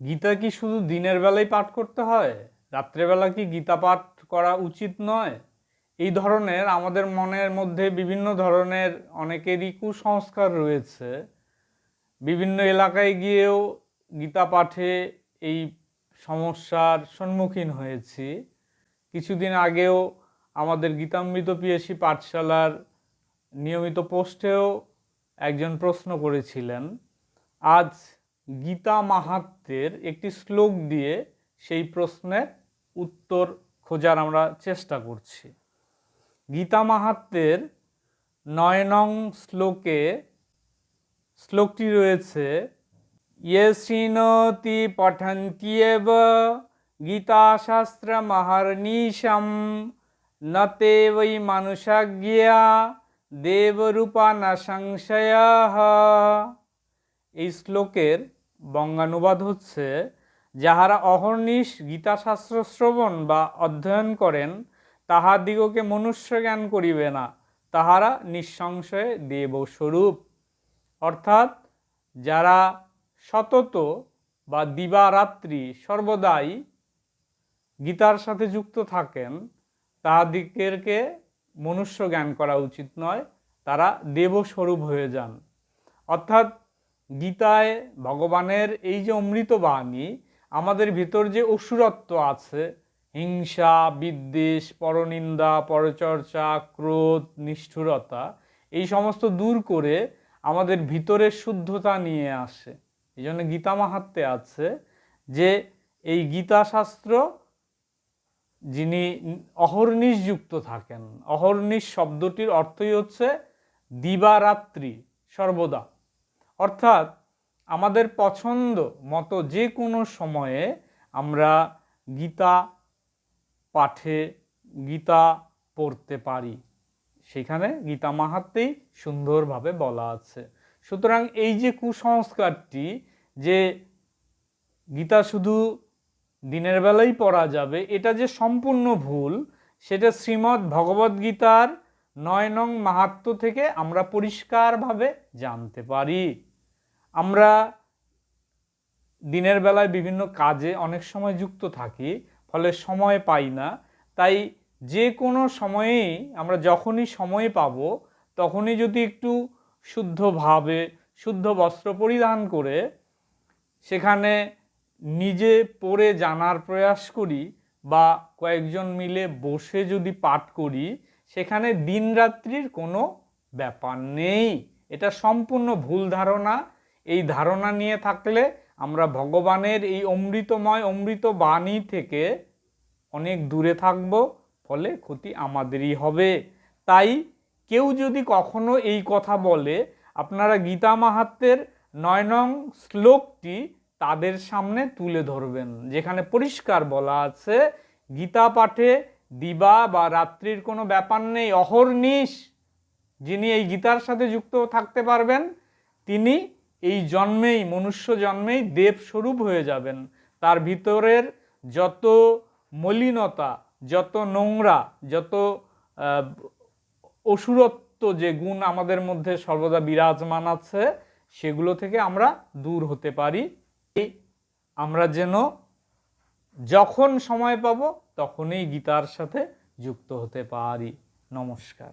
গীতা কি শুধু দিনের বেলায় পাঠ করতে হয়? রাত্রেবেলা কি গীতা পাঠ করা উচিত নয়? এই ধরনের আমাদের মনের মধ্যে বিভিন্ন ধরনের অনেকেরই কুসংস্কার রয়েছে। বিভিন্ন এলাকায় গিয়েও গীতা পাঠে এই সমস্যার সম্মুখীন হয়েছি। কিছুদিন আগেও আমাদের গীতামৃত পিএসসি পাঠশালার নিয়মিত পোস্টেও একজন প্রশ্ন করেছিলেন, আজ গীতা মাহাত্মের একটি শ্লোক দিয়ে সেই প্রশ্নের উত্তর খোঁজার আমরা চেষ্টা করছি। গীতা মাহাত্মের নয় নং শ্লোকে শ্লোকটি রয়েছে ইয়ে শৃণোতি পঠন্ত্যেব গীতাশাস্ত্র মহার্নিশম নতে বৈ মানুষজ্ঞা দেবরূপা না সংশয় এই শ্লোকের বঙ্গানুবাদ হচ্ছে, যাহারা অহর্নিশ গীতাশাস্ত্র শ্রবণ বা অধ্যয়ন করেন, তাহাদিগকে মনুষ্য জ্ঞান করিবে না, তাহারা নিঃসংশয়ে দেবস্বরূপ। অর্থাৎ, যারা সতত বা দিবারাত্রি সর্বদাই গীতার সাথে যুক্ত থাকেন, তাহাদিগকে মনুষ্য জ্ঞান করা উচিত নয়, তারা দেবস্বরূপ হয়ে যান। অর্থাৎ গীতায় ভগবানের এই যে অমৃত বাণী, আমাদের ভিতর যে অসুরত্ব আছে, হিংসা, বিদ্বেষ, পরনিন্দা, পরচর্চা, ক্রোধ, নিষ্ঠুরতা, এই সমস্ত দূর করে আমাদের ভিতরের শুদ্ধতা নিয়ে আসে। এই জন্য গীতা মাহাত্মে আছে যে এই গীতা শাস্ত্র যিনি অহর্নিশ যুক্ত থাকেন, অহর্নিশ শব্দটির অর্থই হচ্ছে দিবারাত্রি, সর্বদা। অর্থাৎ আমাদের পছন্দ মতো যে কোনো সময়ে আমরা গীতা পাঠে গীতা পড়তে পারি। সেখানে গীতা মাহাত্মেই সুন্দরভাবে বলা আছে। সুতরাং এই যে কুসংস্কারটি যে গীতা শুধু দিনের বেলায় পড়া যাবে, এটা যে সম্পূর্ণ ভুল, সেটা শ্রীমদ্ ভগবদ্গীতার নয় নং মাহাত্ম থেকে আমরা পরিষ্কারভাবে জানতে পারি। আমরা দিনের বেলায় বিভিন্ন কাজে অনেক সময় যুক্ত থাকি, ফলে সময় পাই না। তাই যে কোনো সময়েই আমরা যখনই সময় পাব, তখনই যদি একটু শুদ্ধভাবে, শুদ্ধ বস্ত্র পরিধান করে সেখানে নিজে পড়ে জানার প্রয়াস করি বা কয়েকজন মিলে বসে যদি পাঠ করি, সেখানে দিনরাত্রির কোনো ব্যাপার নেই। এটা সম্পূর্ণ ভুল ধারণা। এই ধারণা নিয়ে থাকলে আমরা ভগবানের এই অমৃতময় অমৃত বাণী থেকে অনেক দূরে থাকব, ফলে ক্ষতি আমাদেরই হবে। তাই কেউ যদি কখনো এই কথা বলে, আপনারা গীতা মাহাত্মের নয় নং শ্লোকটি তাদের সামনে তুলে ধরবেন, যেখানে পরিষ্কার বলা আছে, গীতা পাঠে দিবা বা রাত্রির কোনো ব্যাপার নেই, অহর্নিশ যিনি এই গীতার সাথে যুক্ত থাকতে পারবেন, তিনি এই জন্মেই, মনুষ্য জন্মেই দেবস্বরূপ হয়ে যাবেন। তার ভিতরের যত মলিনতা, যত নোংরা, যত অসুরত্ব যে গুণ আমাদের মধ্যে সর্বদা বিরাজমান আছে, সেগুলো থেকে আমরা দূর হতে পারি। আমরা যেন যখন সময় পাব, তখনই গীতার সাথে যুক্ত হতে পারি। নমস্কার।